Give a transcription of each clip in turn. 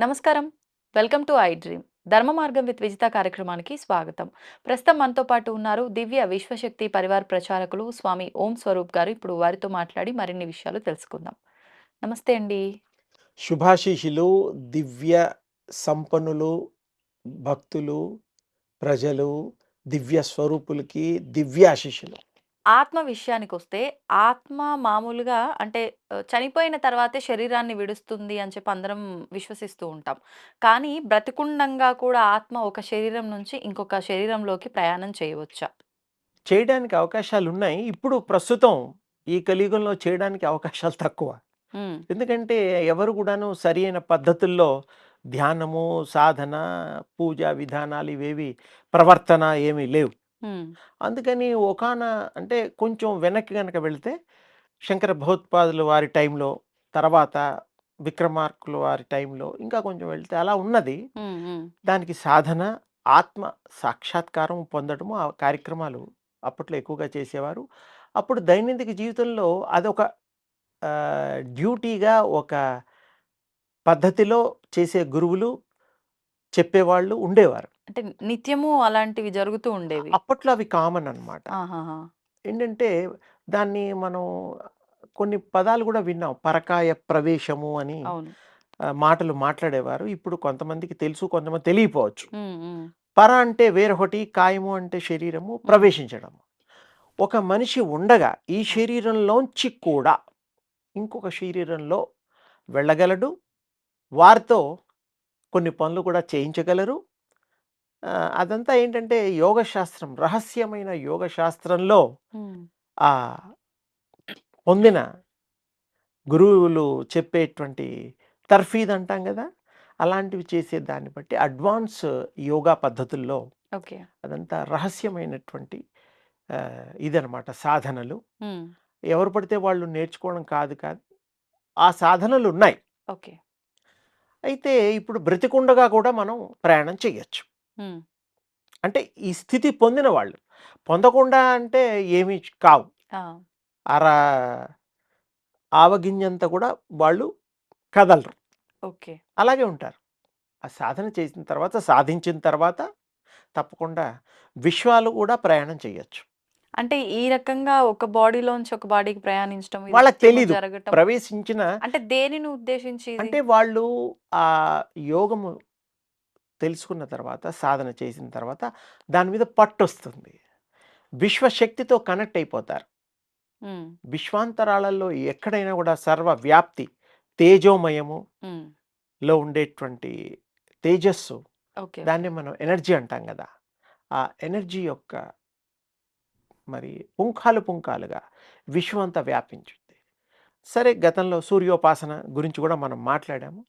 నమస్కారం. Welcome to iDream. Dharma Margam with Vijitha కార్యక్రమానికి స్వాగతం. ప్రస్తుతం మనతో పాటు ఉన్నారు దివ్య విశ్వశక్తి పరివార ప్రచారకులు స్వామి ఓం స్వరూప్ గారు. ఇప్పుడు వారితో మాట్లాడి మరిన్ని విషయాలు తెలుసుకుందాం. నమస్తే అండి. శుభాశీషులు దివ్య సంపన్నులు భక్తులు ప్రజలు దివ్య స్వరూపులకి దివ్యాశిషులు. ఆత్మ విషయానికి వస్తే ఆత్మ మామూలుగా అంటే చనిపోయిన తర్వాతే శరీరాన్ని విడుస్తుంది అని చెప్పి అందరం విశ్వసిస్తూ ఉంటాం. కానీ బ్రతికుండంగా కూడా ఆత్మ ఒక శరీరం నుంచి ఇంకొక శరీరంలోకి ప్రయాణం చేయవచ్చా. చేయడానికి అవకాశాలు ఉన్నాయి ఇప్పుడు ప్రస్తుతం ఈ కలియుగంలో చేయడానికి అవకాశాలు తక్కువ. ఎందుకంటే ఎవరు కూడాను సరి అయిన పద్ధతుల్లో ధ్యానము సాధన పూజ విధానాలు ఇవేవి ప్రవర్తన ఏమీ లేవు. ఉమ్, అందుకని ఒకాన అంటే కొంచెం వెనక్కి కనుక వెళ్తే శంకర భగవత్పాదుల వారి టైంలో తర్వాత విక్రమార్కుల వారి టైంలో ఇంకా కొంచెం వెళ్తే అలా ఉన్నది. ఉమ్, ఉమ్, దానికి సాధన ఆత్మ సాక్షాత్కారం పొందడము ఆ కార్యక్రమాలు అప్పట్లో ఎక్కువగా చేసేవారు. అప్పుడు దైనందిక జీవితంలో అదొక ఆ, డ్యూటీగా ఒక పద్ధతిలో చేసే గురువులు చెప్పేవాళ్ళు ఉండేవారు. అంటే నిత్యము అలాంటివి జరుగుతూ ఉండేవి. అప్పట్లో అవి కామన్ అన్నమాట. ఆహాహా. ఏంటంటే దాన్ని మనం కొన్ని పదాలు కూడా విన్నాం. పరకాయ ప్రవేశము అని అవును. ఆ, మాటలు మాట్లాడేవారు. ఇప్పుడు కొంతమందికి తెలుసు కొంతమంది తెలియపోవచ్చు ఉమ్, ఉమ్, పర అంటే వేరొకటి కాయము అంటే శరీరము ప్రవేశించడం ఒక మనిషి ఉండగా ఈ శరీరంలోంచి కూడా ఇంకొక శరీరంలో వెళ్ళగలడు. వారితో కొన్ని పనులు కూడా చేయించగలరు. అదంతా ఏంటంటే యోగ శాస్త్రం రహస్యమైన యోగ శాస్త్రంలో ఉమ్, ఆ పొందిన గురువులు చెప్పేటువంటి తర్ఫీద్ అంటాం కదా అలాంటివి చేసే దాన్ని బట్టి అడ్వాన్స్ యోగా పద్ధతుల్లో ఓకే. అదంతా రహస్యమైనటువంటి ఇదనమాట సాధనలు. ఎవరు పడితే వాళ్ళు నేర్చుకోవడం కాదు కాదు ఆ సాధనలు ఉన్నాయి. ఓకే. అయితే ఇప్పుడు బ్రతికుండగా కూడా మనం ప్రయాణం చేయొచ్చు అంటే ఈ స్థితి పొందిన వాళ్ళు. పొందకుండా అంటే ఏమీ కావు. అర ఆవగింజంత కూడా వాళ్ళు కదలరు. ఓకే. అలాగే ఉంటారు. ఆ సాధన చేసిన తర్వాత సాధించిన తర్వాత తప్పకుండా విశ్వాలు కూడా ప్రయాణం చేయొచ్చు. అంటే ఈ రకంగా ఒక బాడీలోంచి ఒక బాడీకి ప్రయాణించడం వాళ్ళకి. జరగటం ప్రవేశించిన అంటే దేనిని ఉద్దేశించి? అంటే వాళ్ళు ఆ యోగము తెలుసుకున్న తర్వాత సాధన చేసిన తర్వాత దాని మీద పట్టు వస్తుంది విశ్వశక్తితో కనెక్ట్ అయిపోతారు. విశ్వాంతరాలలో ఎక్కడైనా కూడా సర్వ వ్యాప్తి తేజోమయము లో ఉండేటువంటి తేజస్సు ఓకే దాన్ని మనం ఎనర్జీ అంటాం కదా! ఆ ఎనర్జీ యొక్క మరి పుంఖాలు పుంఖాలుగా విశ్వం అంతా వ్యాపించింది సరే గతంలో సూర్యోపాసన గురించి కూడా మనం మాట్లాడాము.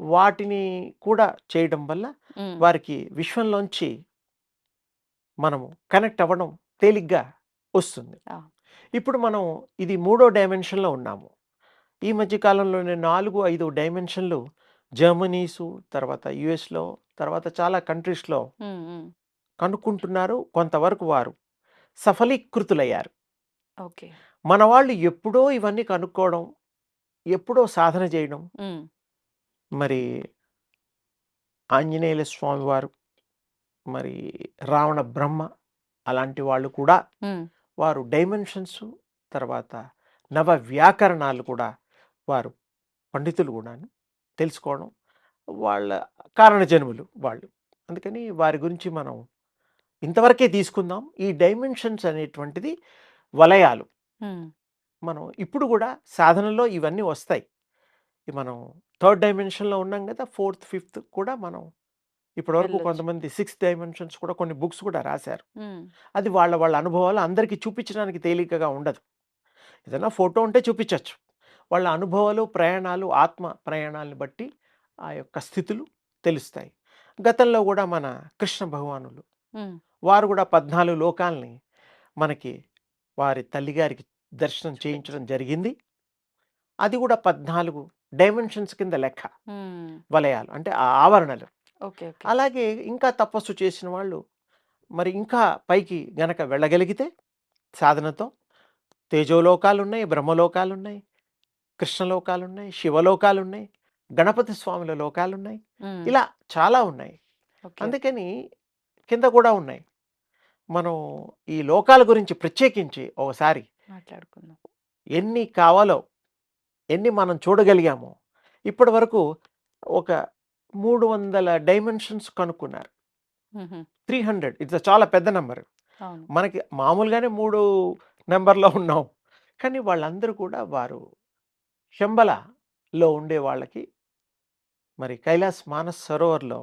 వాటిని కూడా చేయడం వల్ల వారికి విశ్వంలోంచి మనము కనెక్ట్ అవ్వడం తేలిగ్గా వస్తుంది. ఇప్పుడు మనం ఇది మూడో డైమెన్షన్లో ఉన్నాము. ఈ మధ్య కాలంలోనే నాలుగు ఐదు డైమెన్షన్లు జర్మనీసు తర్వాత యుఎస్లో తర్వాత చాలా కంట్రీస్లో కనుక్కుంటున్నారు. కొంతవరకు వారు సఫలీకృతులయ్యారు. ఓకే. మన వాళ్ళు ఎప్పుడో ఇవన్నీ కనుక్కోవడం ఎప్పుడో సాధన చేయడం. మరి ఆంజనేయుల స్వామి వారు మరి రావణ బ్రహ్మ అలాంటి వాళ్ళు కూడా వారు డైమెన్షన్స్ తర్వాత నవ వ్యాకరణాలు కూడా వారు పండితులు కూడా తెలుసుకోవడం వాళ్ళ కారణజన్ములు వాళ్ళు. అందుకని వారి గురించి మనం ఇంతవరకే తీసుకుందాం. ఈ డైమెన్షన్స్ అనేటువంటిది వలయాలు. మనం ఇప్పుడు కూడా సాధనలో ఇవన్నీ వస్తాయి. ఈ మనం థర్డ్ డైమెన్షన్లో ఉన్నాం కదా! ఫోర్త్ ఫిఫ్త్ కూడా మనం ఇప్పటివరకు వెళ్ళొచ్చు. కొంతమంది సిక్స్త్ డైమెన్షన్స్ కూడా కొన్ని బుక్స్ కూడా రాశారు. అది వాళ్ళ వాళ్ళ అనుభవాలు అందరికీ చూపించడానికి తేలికగా ఉండదు. ఏదైనా ఫోటో ఉంటే చూపించవచ్చు వాళ్ళ అనుభవాలు ప్రయాణాలు ఆత్మ ప్రయాణాలను బట్టి ఆ యొక్క స్థితులు తెలుస్తాయి. గతంలో కూడా మన కృష్ణ భగవానులు వారు కూడా పద్నాలుగు లోకాల్ని మనకి వారి తల్లిగారికి దర్శనం చేయించడం జరిగింది. అది కూడా పద్నాలుగు డైమెన్షన్స్ కింద లెక్క వలయాలు అంటే ఆ ఆవరణలు. అలాగే ఇంకా తపస్సు చేసిన వాళ్ళు మరి ఇంకా పైకి గనక వెళ్ళగలిగితే సాధనతో తేజోలోకాలు ఉన్నాయి బ్రహ్మలోకాలు ఉన్నాయి కృష్ణలోకాలు ఉన్నాయి శివలోకాలు ఉన్నాయి గణపతి స్వాముల లోకాలున్నాయి. ఇలా చాలా ఉన్నాయి. అందుకని కింద కూడా ఉన్నాయి. మనం ఈ లోకాల గురించి ప్రత్యేకించి ఒకసారి మాట్లాడుకుందాం. ఎన్ని కావాలో, ఎన్ని మనం చూడగలిగామో, ఇప్పటివరకు ఒక 300 డైమెన్షన్స్ కనుక్కున్నారు. హుహు. 300 ఇట్స్ చాలా పెద్ద నంబర్. మనకి మామూలుగానే 3 నంబర్‌లో ఉన్నాం. కానీ వాళ్ళందరూ కూడా వారు శంబలలో ఉండే వాళ్ళకి మరి కైలాస్ మానస్ సరోవర్‌లో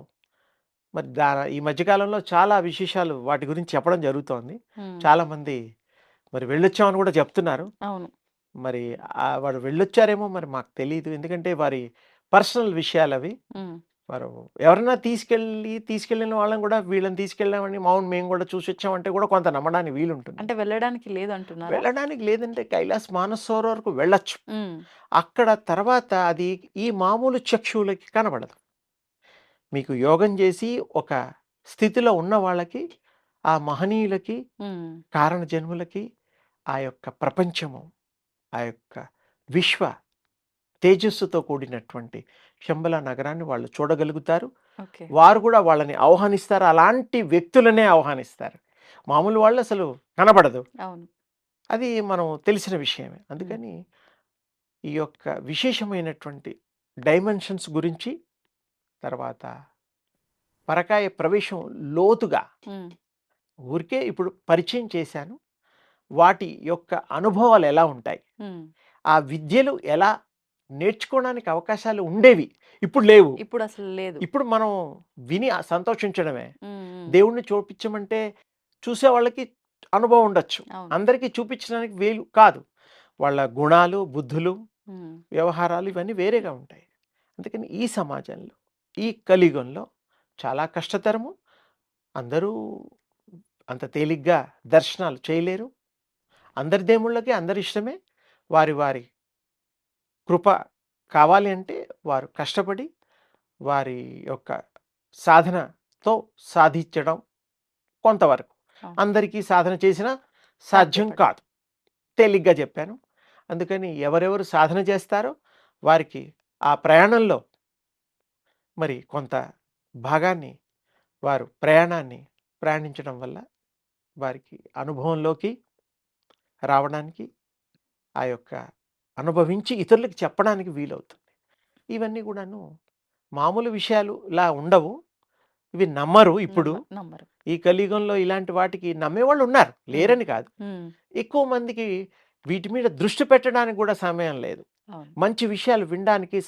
మరి దా ఈ మధ్య కాలంలో చాలా విశేషాలు వాటి గురించి చెప్పడం జరుగుతోంది. హ్మ్. చాలామంది మరి వెళ్ళొచ్చామని కూడా చెప్తున్నారు. అవును. మరి వారు వెళ్ళొచ్చారేమో మరి మాకు తెలీదు. ఎందుకంటే వారి పర్సనల్ విషయాలవి. హ్మ్. వారు ఎవరైనా తీసుకెళ్ళి తీసుకెళ్ళిన వాళ్ళని కూడా వీళ్ళని తీసుకెళ్ళామని అవును మేము కూడా చూసొచ్చామంటే కూడా కొంత నమ్మడానికి వీలుంటుంది. అంటే వెళ్ళడానికి లేదంటున్నారా? వెళ్ళడానికి లేదంటే కైలాస్ మానస్ సరోవర్‌కు వెళ్ళొచ్చు. అక్కడ తర్వాత అది ఈ మామూలు చక్షువులకి కనబడదు. మీకు యోగం చేసి ఒక స్థితిలో ఉన్న వాళ్ళకి, ఆ మహనీయులకి. కారణ జన్ములకి ఆ యొక్క ప్రపంచము, ఆ యొక్క విశ్వ తేజస్సుతో కూడినటువంటి శంబల నగరాన్ని వాళ్ళు చూడగలుగుతారు. వారు కూడా వాళ్ళని ఆహ్వానిస్తారు. అలాంటి వ్యక్తులనే ఆహ్వానిస్తారు. మామూలు వాళ్ళు అసలు కనబడదు. అది మనం తెలిసిన విషయమే. అందుకని ఈ యొక్క విశేషమైనటువంటి డైమెన్షన్స్ గురించి తర్వాత పరకాయ ప్రవేశం లోతుగా. ఊరికే ఇప్పుడు పరిచయం చేశాను. వాటి యొక్క అనుభవాలు ఎలా ఉంటాయి? ఆ విద్యలు ఎలా నేర్చుకోవడానికి అవకాశాలు ఉండేవి. ఇప్పుడు లేవు. ఇప్పుడసలు లేదు. ఇప్పుడు మనం విని సంతోషించడమే. దేవుడిని చూపించమంటే చూసేవాళ్ళకి అనుభవం ఉండొచ్చు. అందరికీ చూపించడానికి వీలు కాదు. వాళ్ళ గుణాలు, బుద్ధులు. వ్యవహారాలు ఇవన్నీ వేరేగా ఉంటాయి. అందుకని ఈ సమాజంలో, ఈ కలియుగంలో చాలా కష్టతరము. అందరూ అంత తేలిగ్గా దర్శనాలు చేయలేరు. అందరి దేవుళ్ళకి అందరి ఇష్టమే. వారి వారి కృప కావాలి అంటే వారు కష్టపడి వారి యొక్క సాధనతో సాధించడం కొంతవరకు. అందరికీ సాధన చేసినా సాధ్యం. కాదు. తేలిగ్గా చెప్పాను. అందుకని ఎవరెవరు సాధన చేస్తారో వారికి ఆ ప్రయాణంలో మరి కొంత భాగాన్ని వారు ప్రయాణాన్ని ప్రయాణించడం వల్ల వారికి అనుభవంలోకి రావడానికి ఆ యొక్క అనుభవించి ఇతరులకు చెప్పడానికి వీలవుతుంది. ఇవన్నీ కూడాను మామూలు విషయాలులా ఉండవు. ఇవి నమ్మరు ఇప్పుడు. నమ్మ నమ్మరు. ఈ కలియుగంలో ఇలాంటి వాటికి నమ్మేవాళ్ళు ఉన్నారు. లేరని కాదు. ఎక్కువ మందికి వీటి మీద దృష్టి పెట్టడానికి కూడా సమయం లేదు. మంచి విషయాలు వినడానికి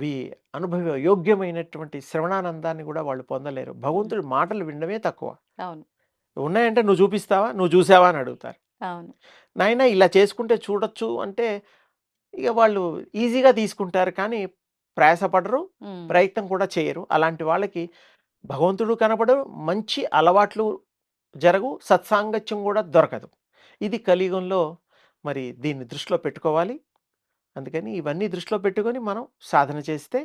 సంస్కారమైనవి అనుభవ యోగ్యమైనటువంటి శ్రవణానందాన్ని కూడా వాళ్ళు పొందలేరు. భగవంతుడి మాటలు వినడమే తక్కువ. అవును. ఉన్నాయంటే నువ్వు చూపిస్తావా? నువ్వు చూసావా? అని అడుగుతారు. అవును. నాయనా ఇలా చేసుకుంటే చూడొచ్చు అంటే ఇక వాళ్ళు ఈజీగా తీసుకుంటారు. కానీ ప్రయాసపడరు. ప్రయత్నం కూడా చేయరు. అలాంటి వాళ్ళకి భగవంతుడు కనపడరు. మంచి అలవాట్లు జరగవు. సత్సాంగత్యం కూడా దొరకదు. ఇది కలియుగంలో మరి దీన్ని దృష్టిలో పెట్టుకోవాలి. అందుకని ఇవన్నీ దృష్టిలో పెట్టుకొని మనం సాధన చేస్తే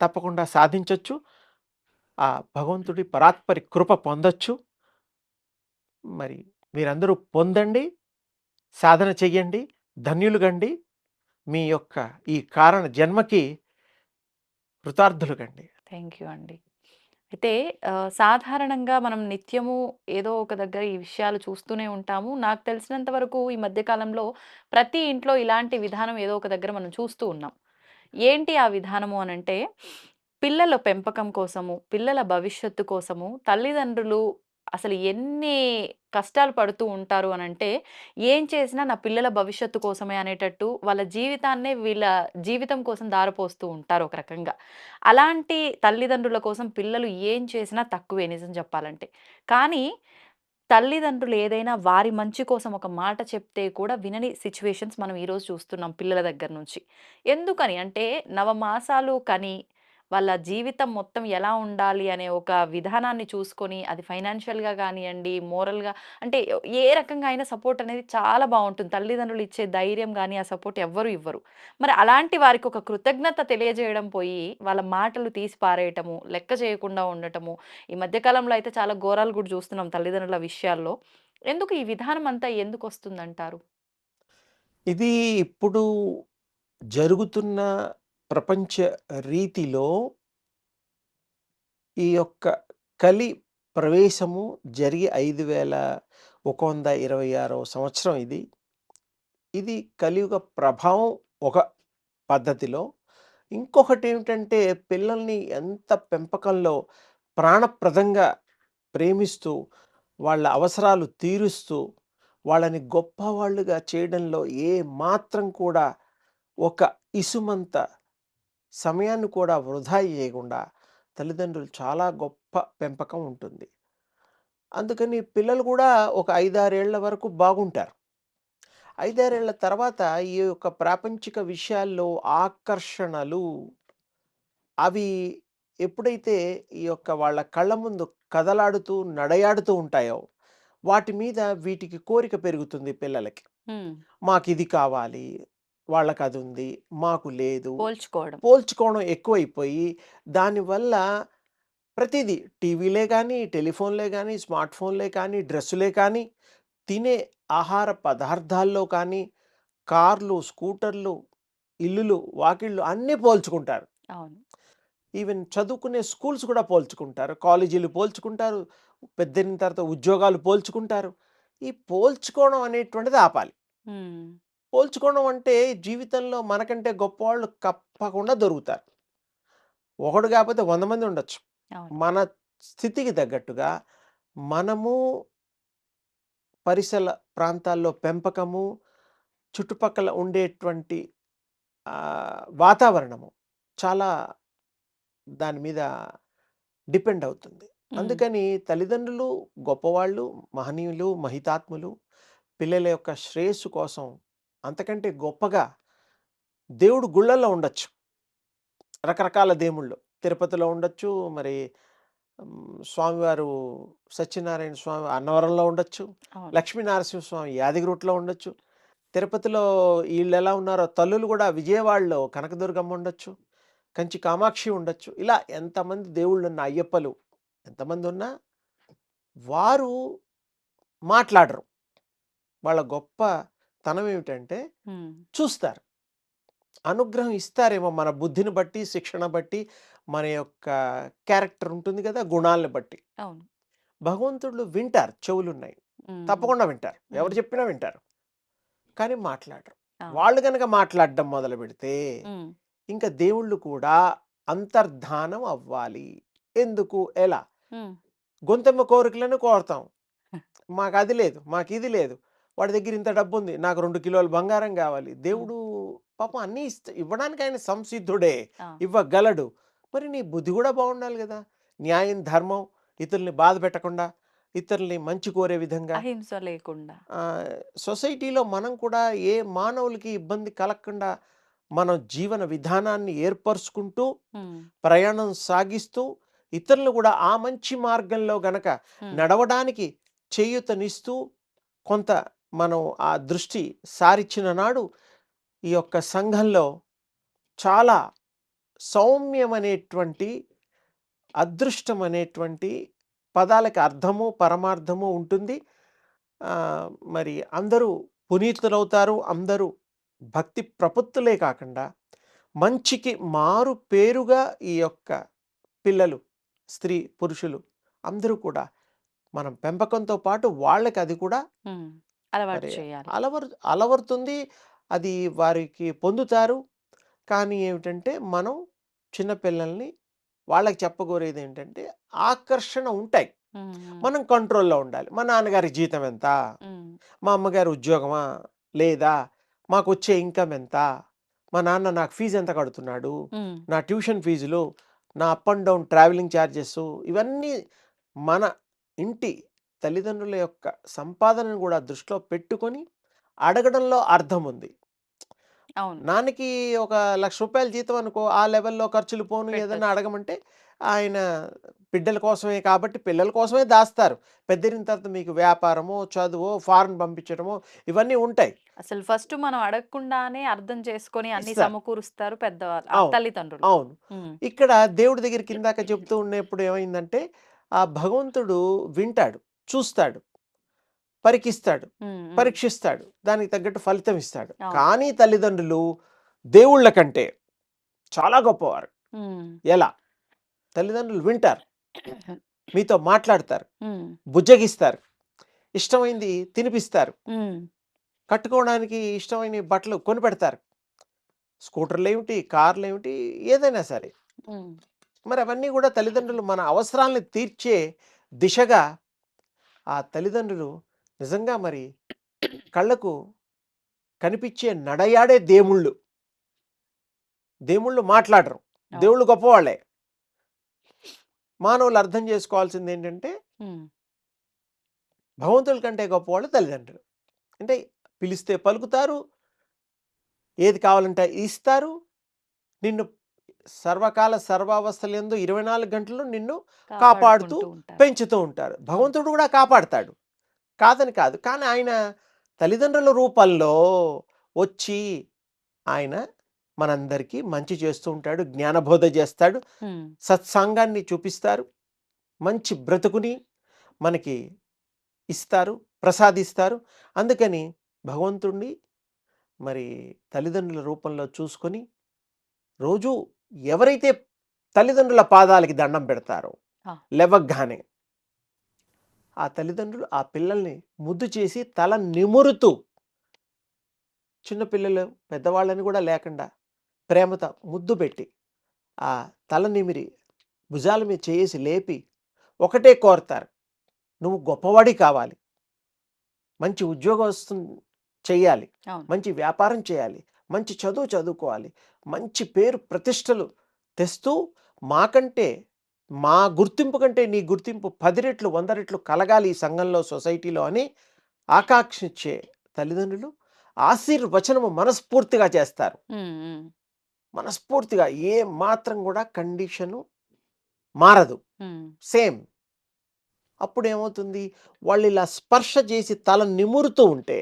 తప్పకుండా సాధించవచ్చు ఆ భగవంతుడి పరాత్పరి కృప పొందొచ్చు. మరి మీరందరూ పొందండి. సాధన చెయ్యండి. ధన్యులుగండి మీ యొక్క ఈ కారణ జన్మకి కృతార్థులుగండి థ్యాంక్ యూ అండి. అయితే ఆహ్, సాధారణంగా మనం నిత్యము ఏదో ఒక దగ్గర ఈ విషయాలు చూస్తూనే ఉంటాము. నాకు తెలిసినంత వరకు ఈ మధ్య కాలంలో ప్రతి ఇంట్లో ఇలాంటి విధానం ఏదో ఒక దగ్గర మనం చూస్తూ ఉన్నాం. ఏంటి ఆ విధానము అనంటే పిల్లల పెంపకం కోసము, పిల్లల భవిష్యత్తు కోసము తల్లిదండ్రులు అసలు ఎన్ని కష్టాలు పడుతూ ఉంటారు అనంటే, ఏం చేసినా నా పిల్లల భవిష్యత్తు కోసమే అనేటట్టు వాళ్ళ జీవితాన్నే వీళ్ళ జీవితం కోసం దారపోస్తూ ఉంటారు ఒక రకంగా. అలాంటి తల్లిదండ్రుల కోసం పిల్లలు ఏం చేసినా తక్కువే నిజం చెప్పాలంటే. కానీ తల్లిదండ్రులు ఏదైనా వారి మంచి కోసం ఒక మాట చెప్తే కూడా వినని సిచ్యువేషన్స్ మనం ఈరోజు చూస్తున్నాం పిల్లల దగ్గర నుంచి. ఎందుకని అంటే నవమాసాలు కని వాళ్ళ జీవితం మొత్తం ఎలా ఉండాలి అనే ఒక విధానాన్ని చూసుకొని అది ఫైనాన్షియల్‌గా కానివ్వండి మోరల్‌గా అంటే ఏ రకంగా అయినా సపోర్ట్ అనేది చాలా బాగుంటుంది తల్లిదండ్రులు ఇచ్చే ధైర్యం కానీ ఆ సపోర్ట్ ఎవ్వరు ఇవ్వరు. మరి అలాంటి వారికి ఒక కృతజ్ఞత తెలియజేయడం పోయి వాళ్ళ మాటలు తీసి పారేయటము, లెక్క చేయకుండా ఉండటము. ఈ మధ్యకాలంలో అయితే చాలా ఘోరాలు కూడా చూస్తున్నాం తల్లిదండ్రుల విషయాల్లో. ఎందుకు ఈ విధానం అంతా ఎందుకు వస్తుందంటారు ఇది ఇప్పుడు జరుగుతున్న ప్రపంచ రీతిలో ఈ యొక్క కలి ప్రవేశము జరిగి 5126వ సంవత్సరం ఇది. ఇది కలియుగ ప్రభావం ఒక పద్ధతిలో. ఇంకొకటి ఏమిటంటే పిల్లల్ని ఎంత పెంపకంలో ప్రాణప్రదంగా ప్రేమిస్తూ, వాళ్ళ అవసరాలు తీరుస్తూ, వాళ్ళని గొప్పవాళ్ళుగా చేయడంలో ఏ మాత్రం కూడా ఒక ఇసుమంత సమయాన్ని కూడా వృధా చేయకుండా తల్లిదండ్రులు చాలా గొప్ప పెంపకం ఉంటుంది. అందుకని పిల్లలు కూడా ఒక 5, 6 ఏళ్ళ వరకు బాగుంటారు. 5, 6 ఏళ్ళ తర్వాత ఈ యొక్క ప్రాపంచిక విషయాల్లో ఆకర్షణలు అవి ఎప్పుడైతే ఈ యొక్క వాళ్ళ కళ్ళ ముందు కదలాడుతూ, నడయాడుతూ ఉంటాయో, వాటి మీద వీటికి కోరిక పెరుగుతుంది పిల్లలకి. హ్మ్. మాకిది కావాలి, వాళ్ళకదుంది, మాకు లేదు. పోల్చుకోవడం. పోల్చుకోవడం ఎక్కువైపోయి, దానివల్ల ప్రతీదీ టీవీలే గానీ, టెలిఫోన్‌లే గానీ, స్మార్ట్ ఫోన్‌లే కానీ, డ్రెస్సులే కానీ, తినే ఆహార పదార్థాల్లో కానీ, కార్లు, స్కూటర్లు, ఇల్లులు, వాకిళ్ళు అన్నీ పోల్చుకుంటారు. అవును. ఈవెన్ చదువుకునే స్కూల్స్ కూడా పోల్చుకుంటారు. కాలేజీలు పోల్చుకుంటారు. పెద్దయిన తర్వాత ఉద్యోగాలు పోల్చుకుంటారు. ఈ పోల్చుకోవడం అనేటువంటిది ఆపాలి. పోల్చుకోవడం అంటే జీవితంలో మనకంటే గొప్పవాళ్ళు తప్పకుండా దొరుకుతారు. ఒకడు కాకపోతే 100 మంది ఉండొచ్చు. మన స్థితికి తగ్గట్టుగా మనము పరిసర ప్రాంతాల్లో పెంపకము, చుట్టుపక్కల ఉండేటువంటి వాతావరణము చాలా దాని మీద డిపెండ్ అవుతుంది. అందుకని తల్లిదండ్రులు గొప్పవాళ్ళు, మహనీయులు, మహితాత్ములు పిల్లల యొక్క శ్రేయస్సు కోసం అంతకంటే గొప్పగా దేవుడు గుళ్ళల్లో ఉండొచ్చు. రకరకాల దేవుళ్ళు. తిరుపతిలో ఉండొచ్చు. మరి స్వామివారు సత్యనారాయణ స్వామి అన్నవరంలో ఉండొచ్చు. అవును. లక్ష్మీనరసింహస్వామి యాదగిరిగుట్టలో ఉండొచ్చు. తిరుపతిలో ఈళ్ళెలా ఉన్నారో తల్లులు కూడా విజయవాడలో కనకదుర్గమ్మ ఉండొచ్చు. కంచి కామాక్షి ఉండొచ్చు. ఇలా ఎంతమంది దేవుళ్ళున్న అయ్యప్పలు ఎంతమందున్నా వారు మాట్లాడరు. వాళ్ళ గొప్పతనం ఏమిటంటే. చూస్తారు. అనుగ్రహం ఇస్తారేమో మన బుద్ధిని బట్టి, శిక్షణ బట్టి, మన యొక్క క్యారెక్టర్ ఉంటుంది కదా! గుణాలను బట్టి. భగవంతుడు వింటారు. చెవులున్నాయి. హ్మ్. తప్పకుండా వింటారు. ఎవరు. చెప్పినా వింటారు. కానీ మాట్లాడరు. వాళ్ళు గనక మాట్లాడడం మొదలుపెడితే హ్మ్. ఇంక దేవుళ్ళు కూడా అంతర్ధానం అవ్వాలి. ఎందుకు? ఎలా? గొంతెమ్మ కోరికలను కోరతాం. మాకది లేదు. మాకిది లేదు. వాడి దగ్గర ఇంత డబ్బుంది. నాకు 2 కిలోల బంగారం. హ్మ్. దేవుడు పాపం అన్నీ ఇస్త ఇవ్వడానికి ఆయన సంసిద్ధుడే. ఇవ్వగలడు. మరి నీ బుద్ధి గూడా బావుండాలి గదా! న్యాయం, ధర్మం, ఇతరుల్ని బాధ పెట్టకుండా, ఇతరుల్ని మంచి కోరే విధంగా అహింస లేకుండా. సొసైటీలో మనం కూడా ఏ మానవులకి ఇబ్బంది కలగకుండా మనం జీవన విధానాన్ని ఏర్పరుచుకుంటూ. ప్రయాణం సాగిస్తూ, ఇతరులను గూడా ఆ మంచి మార్గంలో గనక. నడవడానికి చేయూతనిస్తూ, కొంత మనం ఆ దృష్టి సారిచ్చిన నాడు, ఈ యొక్క సంఘంలో చాలా సౌమ్యమనేటువంటి, అదృష్టమనేటువంటి పదాలకు అర్థము, పరమార్థము ఉంటుంది. మరి అందరూ పునీతులవుతారు. అందరూ భక్తి ప్రపత్తులే కాకుండా, మంచికి మారు పేరుగా ఈ యొక్క పిల్లలు, స్త్రీ, పురుషులు అందరూ కూడా మనం పెంపకంతో పాటు వాళ్ళకి అది కూడా అలవాటు మరి చేయాలి. అలవరు అలవరుతుంది. అది వారికి పొందుతారు. కానీ ఏమిటంటే, మనం చిన్న పిల్లల్ని వాళ్ళకి చెప్పగోరేదేంటంటే, ఆకర్షణ ఉంటాయి. మనం కంట్రోల్‌లో ఉండాలి. మా నాన్నగారి జీతం ఎంత? మా అమ్మగారి ఉద్యోగమా? లేదా? మాకొచ్చే ఇన్‌కమ్ ఎంత? మా నాన్న నాకు ఫీజ్ ఎంత కడుతున్నాడు? నా ట్యూషన్ ఫీజులు, నా up and down travelling charges ఇవన్నీ మన ఇంటి తల్లిదండ్రుల యొక్క సంపాదనను గూడా దృష్టిలో పెట్టుకొని అడగడంలో అర్థముంది. అవును. నాన్నకి ఒక రూ. 1,00,000 జీతం అనుకో, ఆ లెవెల్‌లో ఖర్చులు పోను ఏదన్నా పెట్టొచ్చు. అడగమంటే, ఆయన బిడ్డల కోసమే కాబట్టి పిల్లల కోసమే దాస్తారు. పెద్దయిన తర్వాత మీకు వ్యాపారమో, చదువో, ఫారెన్ పంపించడమో ఇవన్నీ ఉంటాయి. అసలు ఫస్ట్ మనం అడగకుండానే అర్థం చేసుకొని అన్నీ. సమకూరుస్తారు పెద్దవాళ్ళు. తల్లిదండ్రులు. అవును. ఇక్కడ దేవుడి దగ్గరికి ఇందాక చెప్తూ ఉన్నప్పుడు ఏమైందంటే, ఆ భగవంతుడు వింటాడు, చూస్తాడు, పరికిస్తాడు. పరీక్షిస్తాడు. దానికి తగ్గట్టు ఫలితం ఇస్తాడు. కానీ తల్లిదండ్రులు దేవుళ్ళ కంటే చాలా గొప్పవారు. ఎలా? తల్లిదండ్రులు వింటారు. మీతో మాట్లాడతారు. బుజ్జగిస్తారు. ఇష్టమైంది తినిపిస్తారు. కట్టుకోవడానికి ఇష్టమైన బట్టలు కొనిపెడతారు. స్కూటర్లు ఏమిటి కార్లు ఏమిటి ఏదైనా సరే. మరి అవన్నీ కూడా తల్లిదండ్రులు మన అవసరాలను తీర్చే దిశగా ఆ తల్లిదండ్రులు నిజంగా మరి కళ్ళకు కనిపించే నడయాడే దేవుళ్ళు. దేవుళ్ళు మాట్లాడరు. దేవుళ్ళు గొప్పవాళ్ళే మానవులు అర్థం చేసుకోవాల్సింది ఏంటంటే భగవంతుల కంటే గొప్పవాళ్ళు తల్లిదండ్రులు. అంటే పిలిస్తే పలుకుతారు ఏది కావాలంటే ఇస్తారు. నిన్ను సర్వకాల సర్వావస్థలందు ఇరవై నాలుగు గంటలు నిన్ను కాపాడుతూ. పెంచుతూ ఉంటారు. భగవంతుడు కూడా కాపాడతాడు. కాదని కాదు. కానీ ఆయన తల్లిదండ్రుల రూపంలో వచ్చి ఆయన మనందరికీ మంచి చేస్తూ ఉంటాడు. జ్ఞానబోధ చేస్తాడు. సత్సంగాన్ని చూపిస్తారు. మంచి బ్రతుకుని మనకి ఇస్తారు. ప్రసాదిస్తారు. అందుకని భగవంతుణ్ణి మరి తల్లిదండ్రుల రూపంలో చూసుకొని రోజు ఎవరైతే తల్లిదండ్రుల పాదాలకి దండం పెడతారో. లేవగ్గానే ఆ తల్లిదండ్రులు ఆ పిల్లల్ని ముద్దు చేసి తల నిమురుతూ చిన్నపిల్లలు పెద్దవాళ్ళని కూడా లేకుండా ప్రేమతో ముద్దు పెట్టి ఆ తల నిమిరి భుజాల మీద చేసి లేపి ఒకటే కోరతారు. నువ్వు గొప్పవాడి కావాలి. మంచి ఉద్యోగం చేయాలి అవును. మంచి వ్యాపారం చేయాలి. మంచి చదువు చదువుకోవాలి. మంచి పేరు ప్రతిష్టలు తెస్తూ మాకంటే మా గుర్తింపు కంటే నీ గుర్తింపు పది రెట్లు వంద రెట్లు కలగాలి ఈ సంఘంలో సొసైటీలో అని ఆకాంక్షించే తల్లిదండ్రులు ఆశీర్వచనము మనస్ఫూర్తిగా చేస్తారు. మనస్ఫూర్తిగా ఏ మాత్రం కూడా కండిషను మారదు. సేమ్. అప్పుడు ఏమవుతుంది వాళ్ళు ఇలా స్పర్శ చేసి తల నిమురుతూ ఉంటే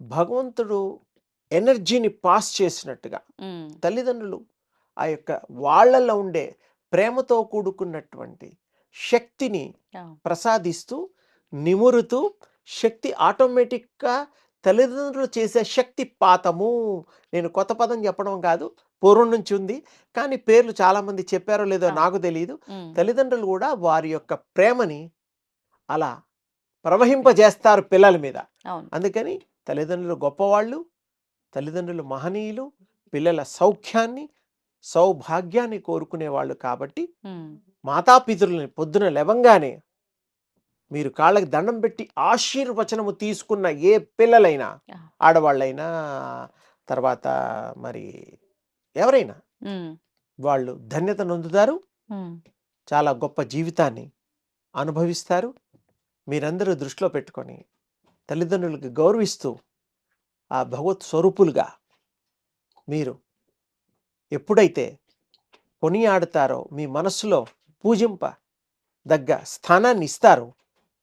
భగవంతుడు ఎనర్జీని పాస్ చేసినట్టుగా తల్లిదండ్రులు ఆ యొక్క వాళ్ళల్లో ఉండే ప్రేమతో కూడుకున్నటువంటి శక్తిని. ప్రసాదిస్తూ నిమురుతూ శక్తి ఆటోమేటిక్గా తల్లిదండ్రులు చేసే శక్తి పాతము. నేను కొత్త పదం చెప్పడం కాదు పూర్వం నుంచి ఉంది. కానీ పేర్లు చాలామంది చెప్పారో లేదో. నాకు తెలియదు తల్లిదండ్రులు కూడా వారి యొక్క ప్రేమని అలా ప్రవహింపజేస్తారు పిల్లల మీద. అందుకని తల్లిదండ్రులు గొప్పవాళ్ళు తల్లిదండ్రులు మహనీయులు పిల్లల సౌఖ్యాన్ని సౌభాగ్యాన్ని కోరుకునేవాళ్ళు కాబట్టి ఉమ్, మాతాపితరులని పొద్దున లేవంగానే మీరు కాళ్ళకి దండం పెట్టి ఆశీర్వచనము తీసుకున్న ఏ పిల్లలైనా. ఆడవాళ్ళైనా తర్వాత మరి ఎవరైనా వాళ్ళు ధన్యత నొందుతారు. చాలా గొప్ప జీవితాన్ని అనుభవిస్తారు. మీరందరూ దృష్టిలో పెట్టుకొని తల్లిదండ్రులకు గౌరవిస్తూ ఆ భగవత్ స్వరూపులుగా మీరు ఎప్పుడైతే కొనియాడతారో మీ మనస్సులో పూజింప దగ్గ స్థానాన్ని ఇస్తారో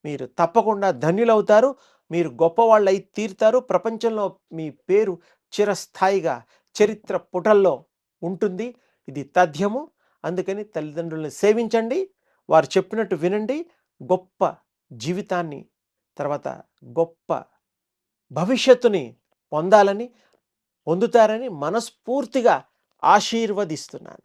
మీరు తప్పకుండా ధన్యులవుతారు మీరు గొప్పవాళ్ళై తీరుతారు ప్రపంచంలో మీ పేరు చిరస్థాయిగా చరిత్ర పుటల్లో ఉంటుంది. ఇది తథ్యము. అందుకని తల్లిదండ్రులను సేవించండి. వారు చెప్పినట్టు వినండి. గొప్ప జీవితాన్ని తర్వాత గొప్ప భవిష్యత్తుని పొందాలని పొందుతారని మనస్ఫూర్తిగా ఆశీర్వదిస్తున్నాను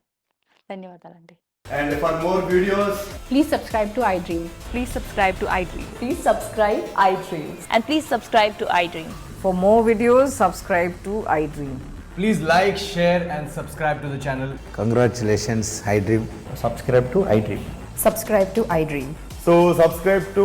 ధన్యవాదాలండి And for more videos, Please subscribe to iDream. Please subscribe to iDream Please subscribe iDream. and please subscribe to iDream. For more videos, subscribe to iDream. please like, share, and subscribe to the channel. Congratulations, iDream. subscribe to iDream. Subscribe to iDream. So subscribe to